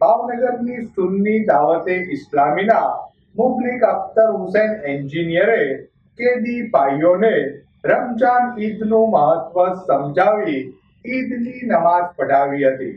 ભાવનગરની સુન્ની દાવતે ઇસ્લામીના મુબલિક અખ્તર હુસેન એન્જિનિયરે કેદી ભાઈઓને રમજાન ઈદનું મહત્વ સમજાવી ઈદની નમાઝ પઢાવી હતી.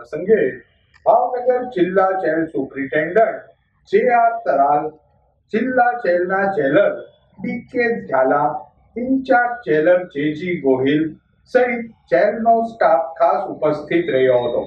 પ્રસંગે ભાવનગર જિલ્લા jail superintendent J R Taral જિલ્લા જેલના jailer D K Jhala incharge jailer J G Gohil સહિત જેલનો સ્ટાફ ખાસ ઉપસ્થિત રહ્યો હતો